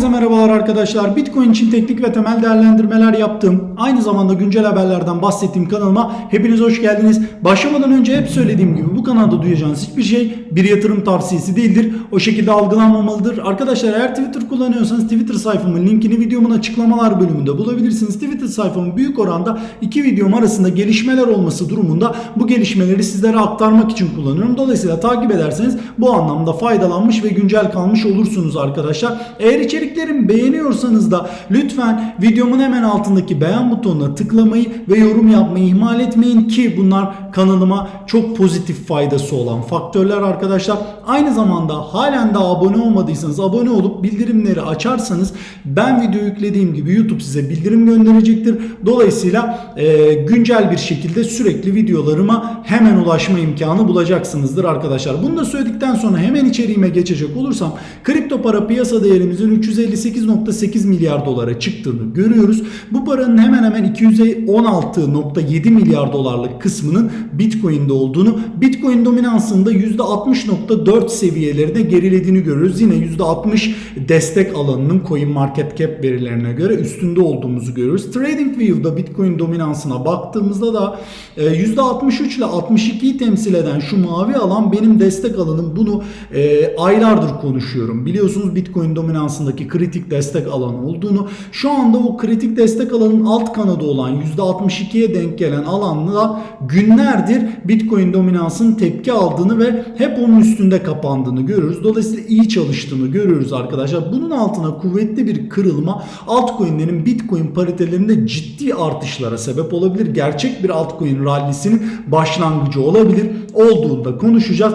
Herkese merhabalar arkadaşlar. Bitcoin için teknik ve temel değerlendirmeler yaptığım, aynı zamanda güncel haberlerden bahsettiğim kanalıma hepiniz hoş geldiniz. Başlamadan önce hep söylediğim gibi bu kanalda duyacağınız hiçbir şey bir yatırım tavsiyesi değildir. O şekilde algılanmamalıdır. Arkadaşlar eğer Twitter kullanıyorsanız Twitter sayfamın linkini videomun açıklamalar bölümünde bulabilirsiniz. Twitter sayfamın büyük oranda iki videom arasında gelişmeler olması durumunda bu gelişmeleri sizlere aktarmak için kullanıyorum. Dolayısıyla takip ederseniz bu anlamda faydalanmış ve güncel kalmış olursunuz arkadaşlar. Eğer içeriklerimi beğeniyorsanız da lütfen videomun hemen altındaki beğen butonuna tıklamayı ve yorum yapmayı ihmal etmeyin ki bunlar kanalıma çok pozitif faydası olan faktörler arkadaşlar. Aynı zamanda halen daha abone olmadıysanız abone olup bildirimleri açarsanız ben video yüklediğim gibi YouTube size bildirim gönderecektir. Dolayısıyla e, güncel bir şekilde sürekli videolarıma hemen ulaşma imkanı bulacaksınızdır arkadaşlar. Bunu da söyledikten sonra hemen içeriğime geçecek olursam kripto para piyasa değerimizin 358.8 milyar dolara çıktığını görüyoruz. Bu paranın hemen hemen 216.7 milyar dolarlık kısmının Bitcoin'de olduğunu, Bitcoin dominansında %60.4 seviyelerinde gerilediğini görüyoruz. Yine %60 destek alanının Coin Market Cap verilerine göre üstünde olduğumuzu görüyoruz. TradingView'da Bitcoin dominansına baktığımızda da %63 ile 62'yi temsil eden şu mavi alan benim destek alanım. Bunu e, aylardır konuşuyorum. Biliyorsunuz Bitcoin dominansındaki kritik destek alanı olduğunu. Şu anda o kritik destek alanın alt kanadı olan %62'ye denk gelen alanla günlerdir Bitcoin dominansının tepki aldığını ve hep onun üstünde kapandığını görüyoruz. Dolayısıyla iyi çalıştığını görüyoruz arkadaşlar. Bunun altına kuvvetli bir kırılma altcoin'lerin Bitcoin paritelerinde ciddi artışlara sebep olabilir. Gerçek bir altcoin rallisinin başlangıcı olabilir. Olduğunda konuşacağız.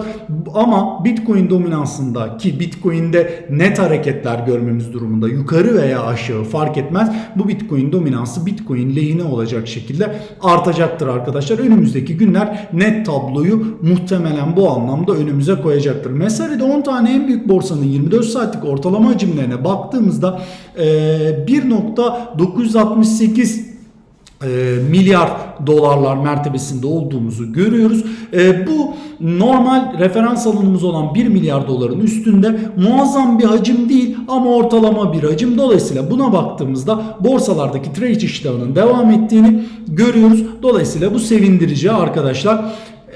Ama Bitcoin dominansında ki Bitcoin'de net hareketler görmemiz durumunda yukarı veya aşağı fark etmez. Bu Bitcoin dominansı Bitcoin lehine olacak şekilde artacaktır arkadaşlar. Önümüzdeki günler net tabloyu muhtemelen bu anlamda önümüze koyacaktır. Mesari'de 10 tane en büyük borsanın 24 saatlik ortalama hacimlerine baktığımızda 1.968 e, milyar dolarlar mertebesinde olduğumuzu görüyoruz. E, bu normal referans alanımız olan 1 milyar doların üstünde muazzam bir hacim değil ama ortalama bir hacim. Dolayısıyla buna baktığımızda borsalardaki trade iştahının devam ettiğini görüyoruz. Dolayısıyla bu sevindirici arkadaşlar.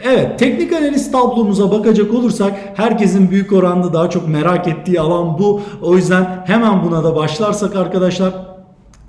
Evet teknik analiz tablomuza bakacak olursak herkesin büyük oranda daha çok merak ettiği alan bu. O yüzden hemen buna da başlarsak arkadaşlar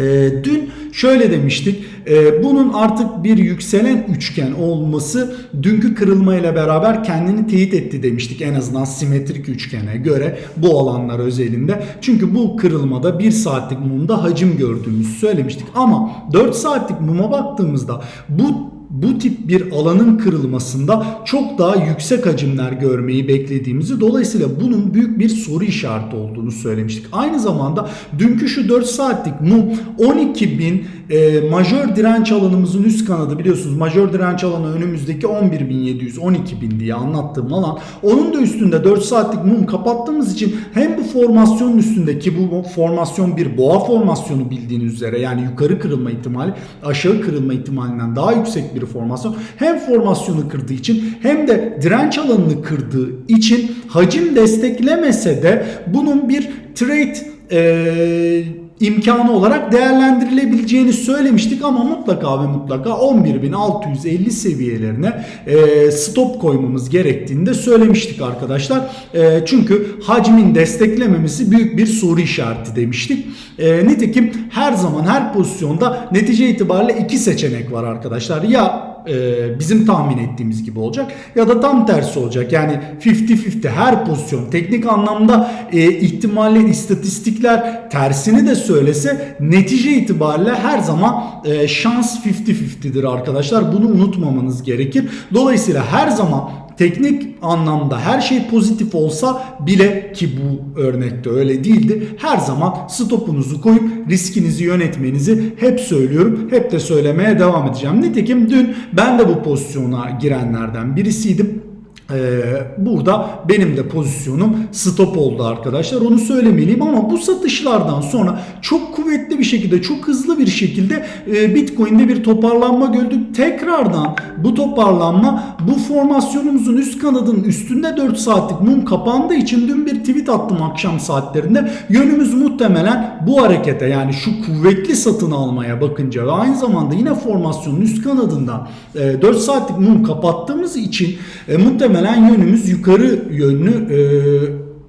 e, dün şöyle demiştik. E, bunun artık bir yükselen üçgen olması dünkü kırılma ile beraber kendini teyit etti demiştik. En azından simetrik üçgene göre bu alanlar özelinde. Çünkü bu kırılmada 1 saatlik mumda hacim gördüğümüzü söylemiştik. Ama 4 saatlik muma baktığımızda bu bu tip bir alanın kırılmasında çok daha yüksek hacimler görmeyi beklediğimizi dolayısıyla bunun büyük bir soru işareti olduğunu söylemiştik. Aynı zamanda dünkü şu 4 saatlik mum 12.000 e, majör direnç alanımızın üst kanadı biliyorsunuz majör direnç alanı önümüzdeki 11.700 12.000 diye anlattığım alan onun da üstünde 4 saatlik mum kapattığımız için hem bu formasyonun üstündeki bu formasyon bir boğa formasyonu bildiğiniz üzere yani yukarı kırılma ihtimali aşağı kırılma ihtimalinden daha yüksek bir formasyon. Hem formasyonu kırdığı için hem de direnç alanını kırdığı için hacim desteklemese de bunun bir trade e, imkanı olarak değerlendirilebileceğini söylemiştik ama mutlaka ve mutlaka 11.650 seviyelerine e, stop koymamız gerektiğini de söylemiştik arkadaşlar. E, çünkü hacmin desteklememesi büyük bir soru işareti demiştik. E, nitekim her zaman her pozisyonda netice itibariyle iki seçenek var arkadaşlar. Ya e, bizim tahmin ettiğimiz gibi olacak ya da tam tersi olacak. Yani 50-50 her pozisyon teknik anlamda e, ihtimaller, istatistikler tersini de söylese netice itibariyle her zaman e, şans 50-50'dir arkadaşlar. Bunu unutmamanız gerekir. Dolayısıyla her zaman teknik anlamda her şey pozitif olsa bile ki bu örnekte öyle değildi. Her zaman stopunuzu koyup riskinizi yönetmenizi hep söylüyorum. Hep de söylemeye devam edeceğim. Nitekim dün ben de bu pozisyona girenlerden birisiydim. Ee, burada benim de pozisyonum stop oldu arkadaşlar. Onu söylemeliyim ama bu satışlardan sonra çok kuvvetli bir şekilde, çok hızlı bir şekilde e, Bitcoin'de bir toparlanma gördük. Tekrardan bu toparlanma bu formasyonumuzun üst kanadının üstünde 4 saatlik mum kapandığı için dün bir tweet attım akşam saatlerinde. Yönümüz muhtemelen bu harekete yani şu kuvvetli satın almaya bakınca ve aynı zamanda yine formasyonun üst kanadında e, 4 saatlik mum kapattığımız için e, muhtemelen yönümüz yukarı yönlü e,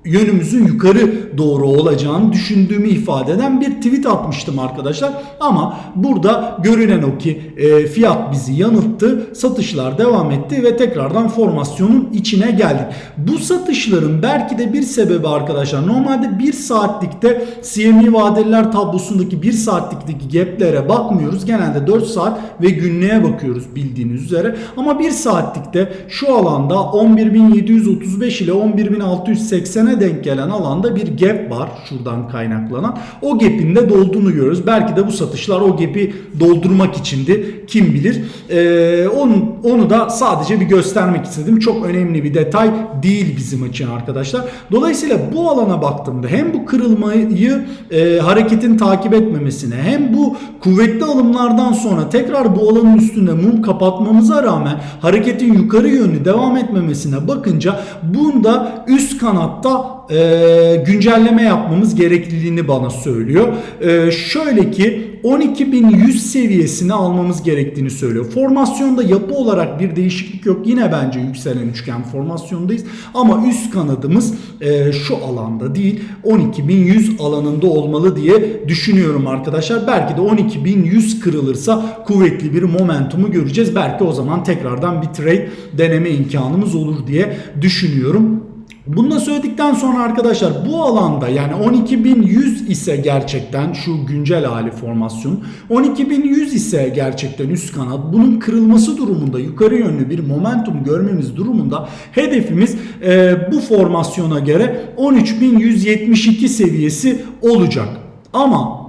yönümüzün yukarı doğru olacağını düşündüğümü ifade eden bir tweet atmıştım arkadaşlar. Ama burada görünen o ki e, fiyat bizi yanılttı. Satışlar devam etti ve tekrardan formasyonun içine geldik. Bu satışların belki de bir sebebi arkadaşlar normalde 1 saatlikte CME vadeliler tablosundaki 1 saatlikteki gaplere bakmıyoruz. Genelde 4 saat ve günlüğe bakıyoruz bildiğiniz üzere. Ama 1 saatlikte şu alanda 11.735 ile 11.680'e denk gelen alanda bir gap var şuradan kaynaklanan. O gap'in de dolduğunu görüyoruz. Belki de bu satışlar o gap'i doldurmak içindi. Kim bilir. Ee, onu, onu da sadece bir göstermek istedim. Çok önemli bir detay değil bizim için arkadaşlar. Dolayısıyla bu alana baktığımda hem bu kırılmayı e, hareketin takip etmemesine hem bu kuvvetli alımlardan sonra tekrar bu alanın üstünde mum kapatmamıza rağmen hareketin yukarı yönlü devam etmemesine bakınca bunda üst kanatta e, güncelleme yapmamız gerekliliğini bana söylüyor. E, şöyle ki 12.100 seviyesini almamız gerektiğini söylüyor. Formasyonda yapı olarak bir değişiklik yok. Yine bence yükselen üçgen formasyondayız. Ama üst kanadımız e, şu alanda değil 12.100 alanında olmalı diye düşünüyorum arkadaşlar. Belki de 12.100 kırılırsa kuvvetli bir momentumu göreceğiz. Belki o zaman tekrardan bir trade deneme imkanımız olur diye düşünüyorum. Bunu da söyledikten sonra arkadaşlar bu alanda yani 12.100 ise gerçekten şu güncel hali formasyon 12.100 ise gerçekten üst kanat bunun kırılması durumunda yukarı yönlü bir momentum görmemiz durumunda hedefimiz e, bu formasyona göre 13.172 seviyesi olacak. Ama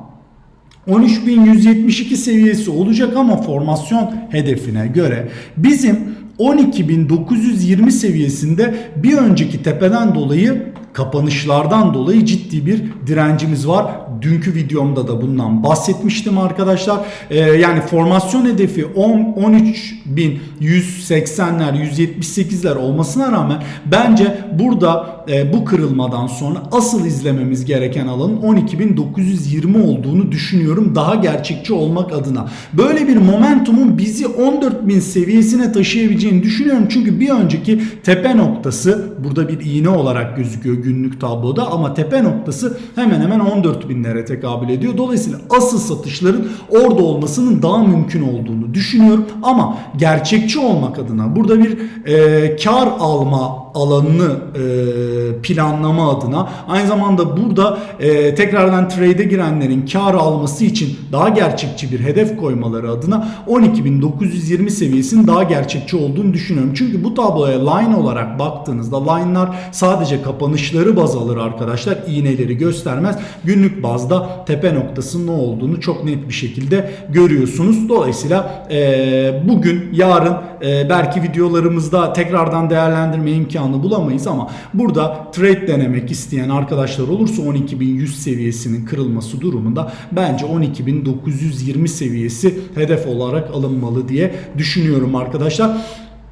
13.172 seviyesi olacak ama formasyon hedefine göre bizim 12.920 seviyesinde bir önceki tepeden dolayı kapanışlardan dolayı ciddi bir direncimiz var. Dünkü videomda da bundan bahsetmiştim arkadaşlar. Ee, yani formasyon hedefi 10 13.180'ler 178'ler olmasına rağmen bence burada e, bu kırılmadan sonra asıl izlememiz gereken alanın 12.920 olduğunu düşünüyorum daha gerçekçi olmak adına. Böyle bir momentumun bizi 14.000 seviyesine taşıyabileceğini düşünüyorum. Çünkü bir önceki tepe noktası burada bir iğne olarak gözüküyor günlük tabloda ama tepe noktası hemen hemen 14 binlere tekabül ediyor. Dolayısıyla asıl satışların orada olmasının daha mümkün olduğunu düşünüyorum ama gerçekçi olmak adına burada bir e, kar alma alanını e, planlama adına aynı zamanda burada e, tekrardan trade'e girenlerin kar alması için daha gerçekçi bir hedef koymaları adına 12.920 seviyesinin daha gerçekçi olduğunu düşünüyorum. Çünkü bu tabloya line olarak baktığınızda line'lar sadece kapanışları baz alır arkadaşlar. iğneleri göstermez. Günlük bazda tepe noktasının ne olduğunu çok net bir şekilde görüyorsunuz. Dolayısıyla e, bugün yarın e, belki videolarımızda tekrardan değerlendirme imkanı bulamayız ama burada trade denemek isteyen arkadaşlar olursa 12.100 seviyesinin kırılması durumunda bence 12.920 seviyesi hedef olarak alınmalı diye düşünüyorum arkadaşlar.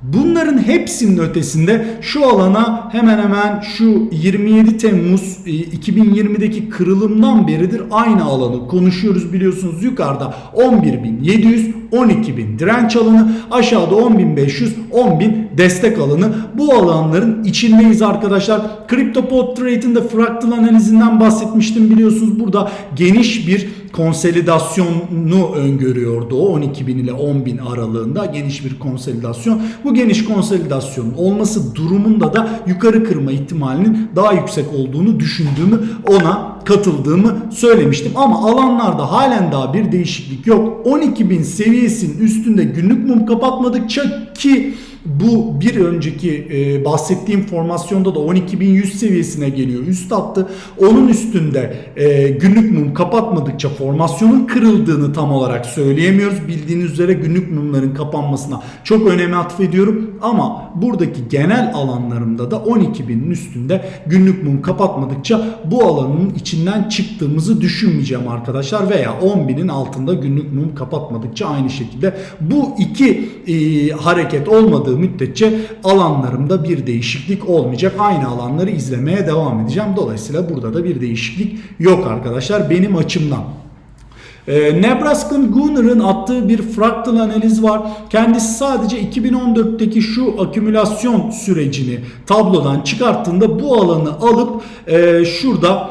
Bunların hepsinin ötesinde şu alana hemen hemen şu 27 Temmuz 2020'deki kırılımdan beridir aynı alanı konuşuyoruz. Biliyorsunuz yukarıda 11.700 12.000 direnç alanı aşağıda 10.500 10.000 destek alanı. Bu alanların içindeyiz arkadaşlar. CryptoPod Trade'in de fraktal analizinden bahsetmiştim. Biliyorsunuz burada geniş bir konsolidasyonu öngörüyordu o 12.000 ile 10.000 aralığında geniş bir konsolidasyon. Bu geniş konsolidasyonun olması durumunda da yukarı kırma ihtimalinin daha yüksek olduğunu düşündüğümü ona katıldığımı söylemiştim. Ama alanlarda halen daha bir değişiklik yok. 12.000 seviyesinin üstünde günlük mum kapatmadıkça ki bu bir önceki e, bahsettiğim formasyonda da 12.100 seviyesine geliyor. Üst attı. Onun üstünde e, günlük mum kapatmadıkça formasyonun kırıldığını tam olarak söyleyemiyoruz. Bildiğiniz üzere günlük mumların kapanmasına çok önem atfediyorum. Ama buradaki genel alanlarımda da 12.000'in üstünde günlük mum kapatmadıkça bu alanın içinden çıktığımızı düşünmeyeceğim arkadaşlar. Veya 10.000'in altında günlük mum kapatmadıkça aynı şekilde bu iki e, hareket olmadığı müddetçe alanlarımda bir değişiklik olmayacak. Aynı alanları izlemeye devam edeceğim. Dolayısıyla burada da bir değişiklik yok arkadaşlar benim açımdan. Ee, Nebraska'nın Gunner'ın attığı bir fraktal analiz var. Kendisi sadece 2014'teki şu akümülasyon sürecini tablodan çıkarttığında bu alanı alıp e, şurada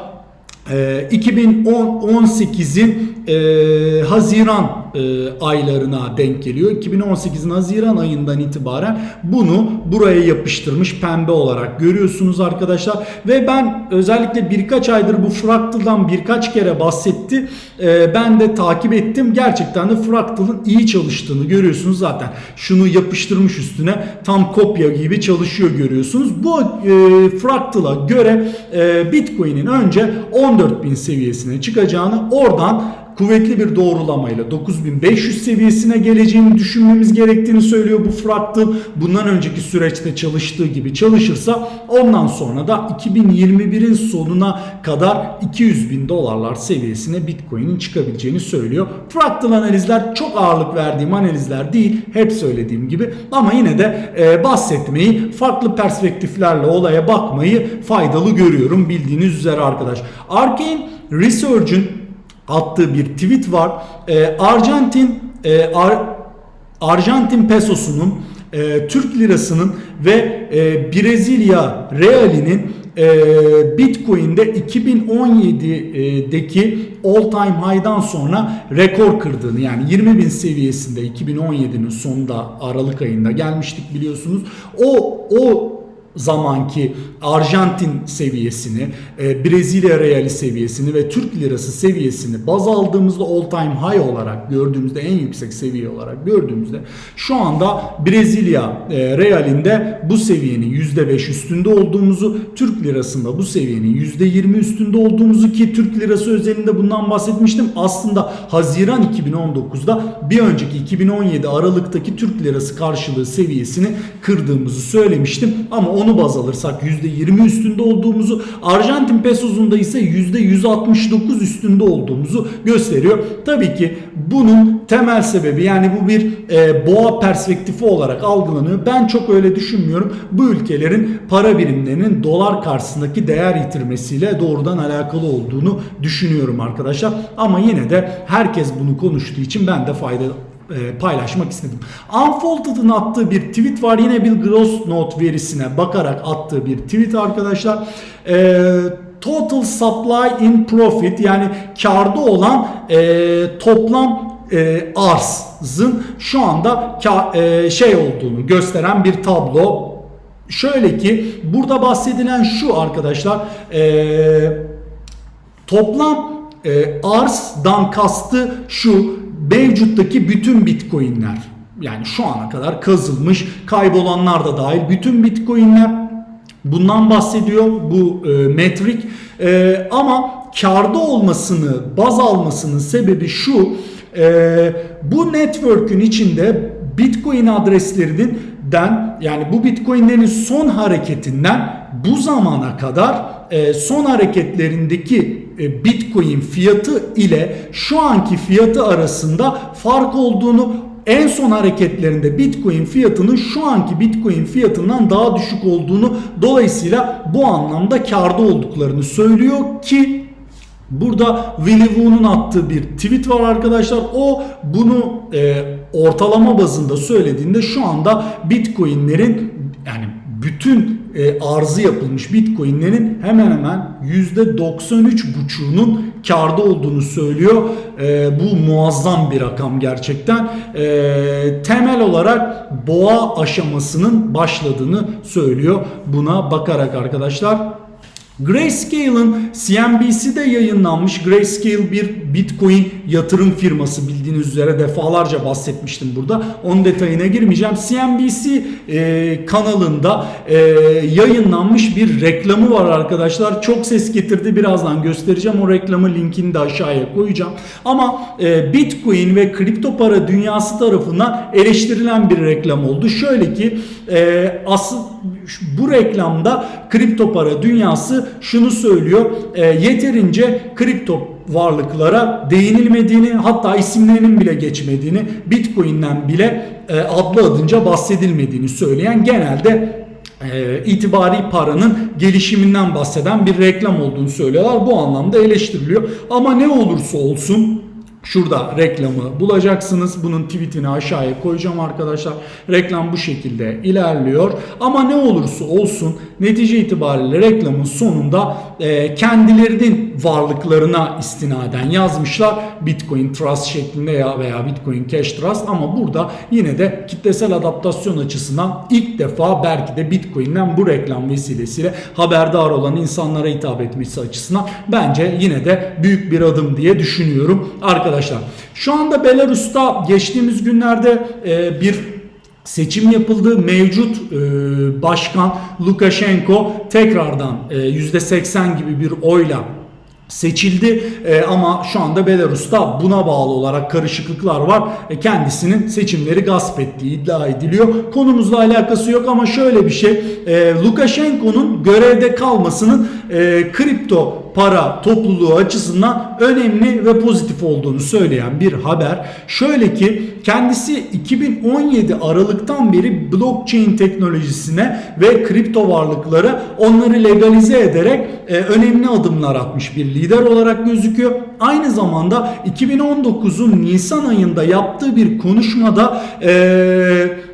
e, 2018'in e, Haziran e, aylarına denk geliyor. 2018'in Haziran ayından itibaren bunu buraya yapıştırmış pembe olarak görüyorsunuz arkadaşlar. Ve ben özellikle birkaç aydır bu Fractal'dan birkaç kere bahsetti. E, ben de takip ettim. Gerçekten de Fractal'ın iyi çalıştığını görüyorsunuz zaten. Şunu yapıştırmış üstüne tam kopya gibi çalışıyor görüyorsunuz. Bu e, Fractal'a göre e, Bitcoin'in önce 14.000 seviyesine çıkacağını oradan kuvvetli bir doğrulamayla 9500 seviyesine geleceğini düşünmemiz gerektiğini söylüyor bu Fractal. Bundan önceki süreçte çalıştığı gibi çalışırsa ondan sonra da 2021'in sonuna kadar 200 bin dolarlar seviyesine Bitcoin'in çıkabileceğini söylüyor. Fractal analizler çok ağırlık verdiğim analizler değil. Hep söylediğim gibi ama yine de e, bahsetmeyi farklı perspektiflerle olaya bakmayı faydalı görüyorum bildiğiniz üzere arkadaş. Arcane Research'ün attığı bir tweet var. E, Arjantin e, Ar, Arjantin pesosunun e, Türk lirasının ve e, Brezilya realinin e, Bitcoin'de 2017'deki all time high'dan sonra rekor kırdığını yani 20 bin seviyesinde 2017'nin sonunda Aralık ayında gelmiştik biliyorsunuz. O o zamanki Arjantin seviyesini, e, Brezilya reali seviyesini ve Türk lirası seviyesini baz aldığımızda all time high olarak gördüğümüzde en yüksek seviye olarak gördüğümüzde şu anda Brezilya e, realinde bu seviyenin %5 üstünde olduğumuzu, Türk lirasında bu seviyenin %20 üstünde olduğumuzu ki Türk lirası özelinde bundan bahsetmiştim. Aslında Haziran 2019'da bir önceki 2017 Aralık'taki Türk lirası karşılığı seviyesini kırdığımızı söylemiştim ama onu baz alırsak %20 üstünde olduğumuzu, Arjantin pesosunda ise %169 üstünde olduğumuzu gösteriyor. Tabii ki bunun temel sebebi yani bu bir e, boğa perspektifi olarak algılanıyor. Ben çok öyle düşünmüyorum. Bu ülkelerin para birimlerinin dolar karşısındaki değer yitirmesiyle doğrudan alakalı olduğunu düşünüyorum arkadaşlar. Ama yine de herkes bunu konuştuğu için ben de fayda e, paylaşmak istedim. Unfolded'ın attığı bir tweet var. Yine bir gross note verisine bakarak attığı bir tweet arkadaşlar. E, total supply in profit yani karda olan e, toplam e, arzın şu anda ka, e, şey olduğunu gösteren bir tablo. Şöyle ki burada bahsedilen şu arkadaşlar e, toplam e, arzdan kastı şu mevcuttaki bütün bitcoinler yani şu ana kadar kazılmış kaybolanlar da dahil bütün bitcoinler. Bundan bahsediyor bu e, metrik. E, ama karda olmasını baz almasının sebebi şu e, bu network'ün içinde bitcoin adreslerinin den yani bu bitcoinlerin son hareketinden bu zamana kadar e, son hareketlerindeki e, bitcoin fiyatı ile şu anki fiyatı arasında fark olduğunu en son hareketlerinde Bitcoin fiyatının şu anki Bitcoin fiyatından daha düşük olduğunu dolayısıyla bu anlamda karda olduklarını söylüyor ki Burada Willy Woo'nun attığı bir tweet var arkadaşlar. O bunu e, ortalama bazında söylediğinde şu anda Bitcoin'lerin yani bütün e, arzı yapılmış Bitcoin'lerin hemen hemen %93,5'unun karda olduğunu söylüyor. E, bu muazzam bir rakam gerçekten. E, temel olarak boğa aşamasının başladığını söylüyor. Buna bakarak arkadaşlar Grayscale'ın CNBC'de yayınlanmış Grayscale bir Bitcoin yatırım firması bildiğiniz üzere defalarca bahsetmiştim burada. Onun detayına girmeyeceğim. CNBC e, kanalında e, yayınlanmış bir reklamı var arkadaşlar. Çok ses getirdi. Birazdan göstereceğim. O reklamı linkini de aşağıya koyacağım. Ama e, Bitcoin ve kripto para dünyası tarafından eleştirilen bir reklam oldu. Şöyle ki e, asıl bu reklamda kripto para dünyası şunu söylüyor. E, yeterince kripto varlıklara değinilmediğini hatta isimlerinin bile geçmediğini Bitcoin'den bile e, adlı adınca bahsedilmediğini söyleyen genelde e, itibari paranın gelişiminden bahseden bir reklam olduğunu söylüyorlar. Bu anlamda eleştiriliyor. Ama ne olursa olsun Şurada reklamı bulacaksınız. Bunun tweetini aşağıya koyacağım arkadaşlar. Reklam bu şekilde ilerliyor. Ama ne olursa olsun netice itibariyle reklamın sonunda e, kendilerinin varlıklarına istinaden yazmışlar. Bitcoin Trust şeklinde ya veya Bitcoin Cash Trust ama burada yine de kitlesel adaptasyon açısından ilk defa belki de Bitcoin'den bu reklam vesilesiyle haberdar olan insanlara hitap etmesi açısından bence yine de büyük bir adım diye düşünüyorum. Arkadaşlar şu anda Belarus'ta geçtiğimiz günlerde e, bir seçim yapıldı. Mevcut e, başkan Lukashenko tekrardan e, %80 gibi bir oyla seçildi e, ama şu anda Belarus'ta buna bağlı olarak karışıklıklar var. E, kendisinin seçimleri gasp ettiği iddia ediliyor. Konumuzla alakası yok ama şöyle bir şey. E, Lukashenko'nun görevde kalmasının e, kripto para topluluğu açısından önemli ve pozitif olduğunu söyleyen bir haber. Şöyle ki kendisi 2017 Aralık'tan beri blockchain teknolojisine ve kripto varlıkları onları legalize ederek e, önemli adımlar atmış bir lider olarak gözüküyor. Aynı zamanda 2019'un Nisan ayında yaptığı bir konuşmada eee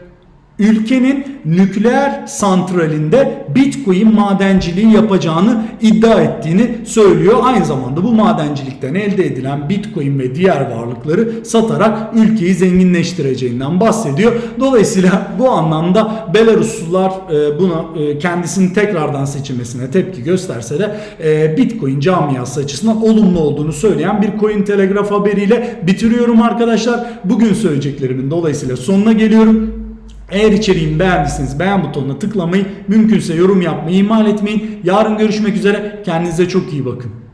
ülkenin nükleer santralinde Bitcoin madenciliği yapacağını iddia ettiğini söylüyor. Aynı zamanda bu madencilikten elde edilen Bitcoin ve diğer varlıkları satarak ülkeyi zenginleştireceğinden bahsediyor. Dolayısıyla bu anlamda Belaruslular e, buna e, kendisini tekrardan seçilmesine tepki gösterse de e, Bitcoin camiası açısından olumlu olduğunu söyleyen bir Coin Telegraph haberiyle bitiriyorum arkadaşlar. Bugün söyleyeceklerimin dolayısıyla sonuna geliyorum. Eğer içeriğimi beğendiyseniz beğen butonuna tıklamayı, mümkünse yorum yapmayı ihmal etmeyin. Yarın görüşmek üzere. Kendinize çok iyi bakın.